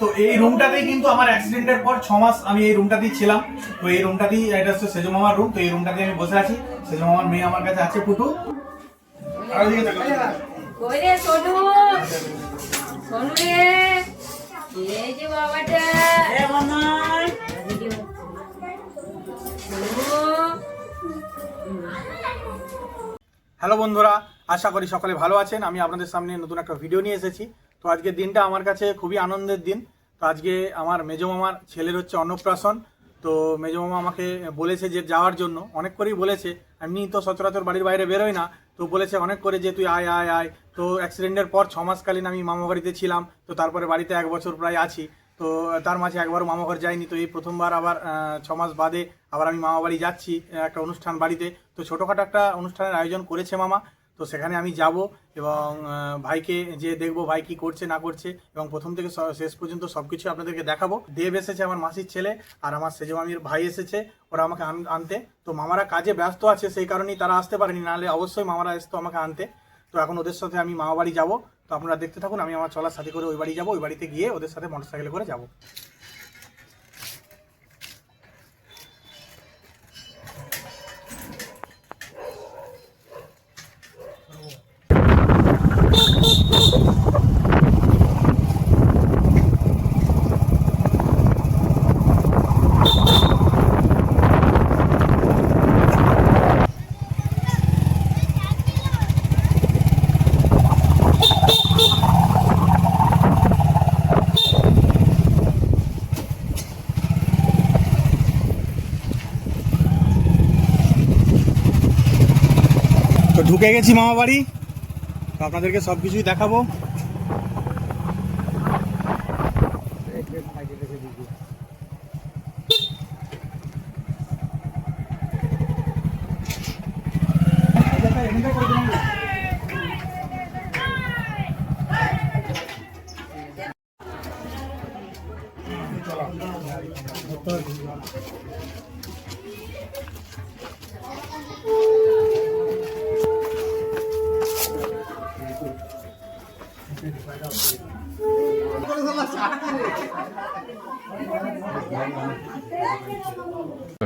তো এই রুমটাতেই কিন্তু আমার অ্যাক্সিডেন্টের পর ছ মাস আমি এই রুমটাতেই ছিলাম। তো এই রুমটাতেই এটা হচ্ছে সেজো মামার রুম তো এই রুমটাতেই আমি বসে আছি। সেজো মামার মেয়ে আমার কাছে আছে পুটু। হ্যালো বন্ধুরা আশা করি সকলে ভালো আছেন। আমি আপনাদের সামনে নতুন একটা ভিডিও নিয়ে এসেছি। তো আজকের দিনটা আমার কাছে খুবই আনন্দের দিন। তো আজকে আমার মেজো মামার ছেলের হচ্ছে অন্নপ্রাশন। তো মেজো মামা আমাকে বলেছে যে যাওয়ার জন্য, অনেক করেই বলেছে। এমনি তো সচরাচর বাড়ির বাইরে বেরোই না, তো বলেছে অনেক করে যে তুই আয় আয় আয়। তো অ্যাক্সিডেন্টের পর ছ মাসকালীন আমি মামা বাড়িতে ছিলাম, তো তারপরে বাড়িতে এক বছর প্রায় আছি। তো তার মাঝে একবারও মামা ঘর যাইনি, তো এই প্রথমবার আবার ছ মাস বাদে আবার আমি মামা বাড়ি যাচ্ছি, একটা অনুষ্ঠান বাড়িতে। তো ছোটোখাটো একটা অনুষ্ঠানের আয়োজন করেছে মামা। তো সেখানে আমি যাব এবং ভাইকে যে দেখব ভাই কি করছে, না করছে, এবং প্রথম থেকে শেষ পর্যন্ত সব কিছু আপনাদেরকে দেখাবো। দেব এসেছে আমার মাসির ছেলে আর আমার সেজো মামির ভাই এসেছে, ওরা আমাকে আন- আনতে। তো মামারা কাজে ব্যস্ত আছে, সেই কারণেই তারা আসতে পারেনি, নাহলে অবশ্যই মামারা আসতো আমাকে আনতে। তো এখন ওদের সাথে আমি মামা বাড়ি যাব। তো আপনারা দেখতে থাকুন, আমি আমার চলার সাথে করে ওই বাড়ি যাব, ওই বাড়িতে গিয়ে ওদের সাথে মোটরসাইকেলে করে যাব। ঢুকে গেছি মামা বাড়ি। তো আপনাদেরকে সব কিছুই দেখাবো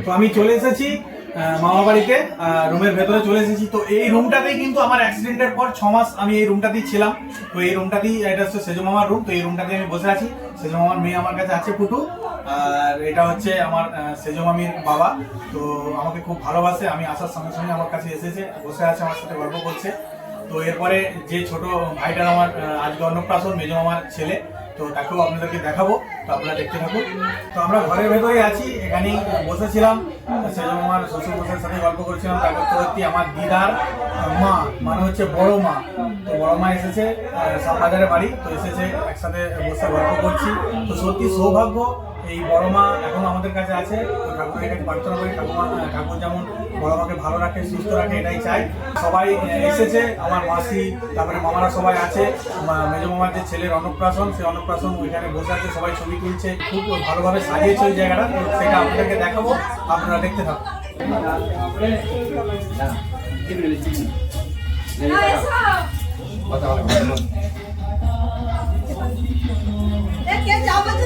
তো আমি চলে এসেছি মামা বাড়িতে রুমের ভেতরে চলে এসেছি। তো এই রুমটাতেই কিন্তু আমার অ্যাক্সিডেন্টের পর ছ মাস আমি এই রুমটাতেই ছিলাম। তো এই রুমটাতেই এটা হচ্ছে সেজো মামার রুম তো এই রুমটাতেই আমি বসে আছি। সেজো মামার মেয়ে আমার কাছে আছে, পুটু। আর এটা হচ্ছে আমার সেজো মামির বাবা। তো আমাকে খুব ভালোবাসে, আমি আসার সঙ্গে সঙ্গে আমার কাছে এসেছে, বসে আছে, আমার সাথে গল্প করছে। তো এরপরে যে ছোট ভাইটার আমার আজকে অন্নপ্রাশন, মেজো আমার ছেলে, তো তাকেও আপনাদেরকে দেখাবো, তো আপনারা দেখতে থাকুন। তো আমরা ঘরের ভেতরে আছি, এখানেই বসেছিলাম সেজন্য আমার শ্বশুর মশাইয়ের সাথে গল্প করছিলাম। তারপর পরবর্তী আমার দিদার মা মানে হচ্ছে বড় মা। তো বড় মা এসেছে সাববাজারে বাড়ি, তো এসেছে একসাথে বসে গল্প করছি। তো সত্যি সৌভাগ্য এই বড় মা এখন আমাদের কাছে আছে। তো ঠাকুরের কাছে প্রার্থনা করি ঠাকুমা ঠাকুর যেমন বড় মাকে ভালো রাখে সুস্থ রাখে এটাই চাই। সবাই এসেছে আমার মাসি তারপরে মামারা সবাই আছে। মেজো মামার যে ছেলের অন্নপ্রাশন সেই অন্নপ্রাশন ওইখানে বসে আছে সবাই ছবি তুলছে খুব ভালোভাবে সাজিয়েছে ওই জায়গাটা। সেটা আপনাদেরকে দেখাবো আপনারা দেখতে থাকুন।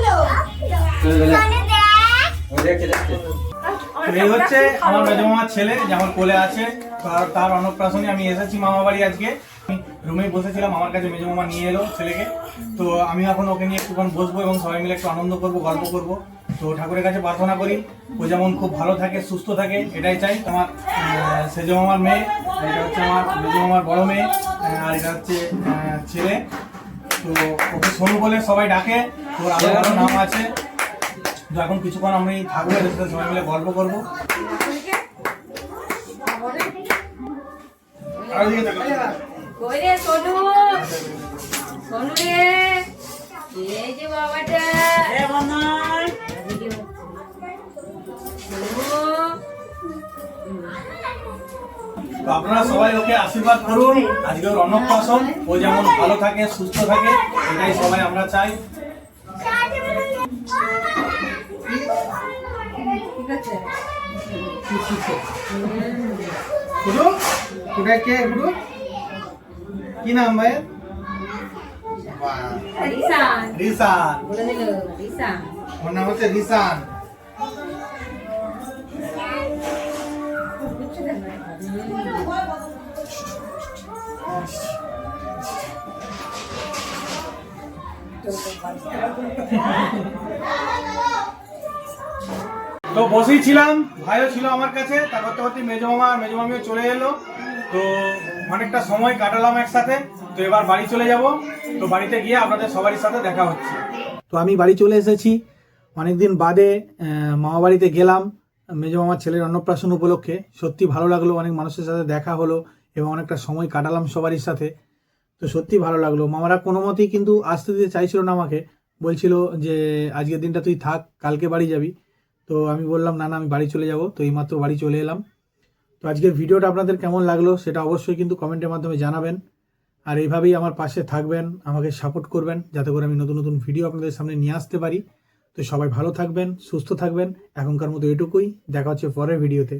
তো এই হচ্ছে আমার মেজো মামার ছেলে, যে আমার কোলে আছে। তার অন্নপ্রাশনে আমি এসেছি মামা বাড়ি আজকে রুমে বসেছিলাম, আমার কাছে মেজো মামা নিয়ে এলো ছেলেকে। তো আমি এখন ওকে নিয়ে একটুক্ষণ বসবো এবং সবাই মিলে একটু আনন্দ করব, গল্প করব। তো ঠাকুরের কাছে প্রার্থনা করি, ও যেমন খুব ভালো থাকে, সুস্থ থাকে, এটাই চাই তোমার সেজো মামার মেয়ে এটা হচ্ছে আমার মেজো মামার বড় মেয়ে আর এটা হচ্ছে ছেলে। তো ওকে সোনু বলে সবাই ডাকে। তোর আলাদা আলাদা নাম আছে। তো এখন কিছুক্ষণ আমি থাকব এদের সাথে সবাই মিলে গল্প করব। তো আপনারা সবাই ওকে আশীর্বাদ করুন। আজকে ওর অন্নপ্রাশন ও যেমন ভালো থাকে সুস্থ থাকে এটাই সবাই আমরা চাই। গুরু কোথায় কে গুরু কি নাম ভাই বাবা রিসান রিসান বলে দিল রিসান ওর নাম হচ্ছে রিসান তো বসেই ছিলাম, ভাইও ছিল আমার কাছে তা করতে করতে মেজো মামা মেজো মামিও চলে এলো। তো অনেকটা সময় কাটালাম একসাথে, তো এবার বাড়ি চলে যাব। তো বাড়িতে গিয়ে আপনাদের সবারই সাথে দেখা হচ্ছে। তো আমি বাড়ি চলে এসেছি। অনেকদিন বাদে মামা বাড়িতে গেলাম, মেজো মামার ছেলের অন্নপ্রাশন উপলক্ষে। সত্যি ভালো লাগল, অনেক মানুষের সাথে দেখা হলো এবং অনেকটা সময় কাটালাম সবারই সাথে। তো সত্যি ভালো লাগল। মামারা কোনো মতেই কিন্তু আসতে দিতে চাইছিল না আমাকে। বলছিল যে, আজকের দিনটা তুই থাক, কালকে বাড়ি যাবি। তো আমি বললাম, না না, আমি বাড়ি চলে যাব। তো এইমাত্র বাড়ি চলে এলাম। তো আজকের ভিডিওটা আপনাদের কেমন লাগল সেটা অবশ্যই কিন্তু কমেন্টের মাধ্যমে জানাবেন। আর এইভাবেই আমার পাশে থাকবেন, আমাকে সাপোর্ট করবেন, যাতে করে আমি নতুন নতুন ভিডিও আপনাদের সামনে নিয়ে আসতে পারি। তো সবাই ভালো থাকবেন, সুস্থ থাকবেন। এখনকার মতো এটুকুই। দেখা হচ্ছে পরের ভিডিওতে।